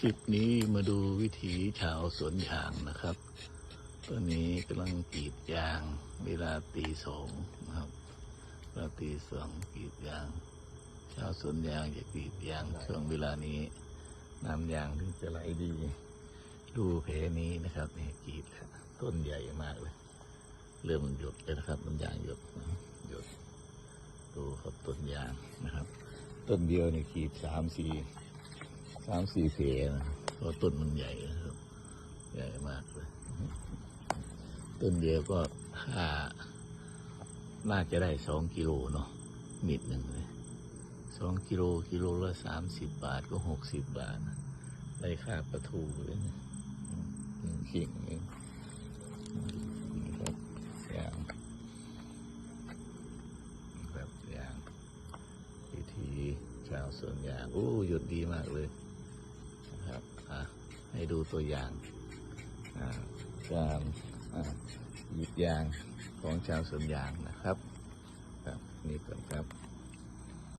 คลิปนี้มาดูวิถีชาวสวนยางนะครับ ตอนนี้กำลังกรีดยาง เวลาตีสองนะครับเวลาตีสองกรีดยาง ชาวสวนยางจะกรีดยางช่วงเวลานี้น้ำยางถึงจะไหลดี ดูแผลนี้นะครับนี่กรีดต้นใหญ่มากเลย เริ่มหยดเลยนะครับมันยางหยดหยดดูครับต้นยางนะครับ ต้นเดียวนี่กรีดสามสี่ สามสี่เพนะเพราะต้นมันใหญ่นะครับ ใหญ่มากเลย ต้นเดียวก็ค่าน่าจะได้สองกิโลเนาะมิดหนึ่งเลยสองกิโลกิโลละสามสิบบาทก็หกสิบบาทนะได้ค่าปลาทูเลยนะขิงเองครับยางแบบยางวิธีชาวสวนยางโอ้หยุดดีมากเลย ดูตัวอย่างอ่าการอ่าหยิบยางของชาวสวนยางนะครับ ครับ นี่ก่อนครับ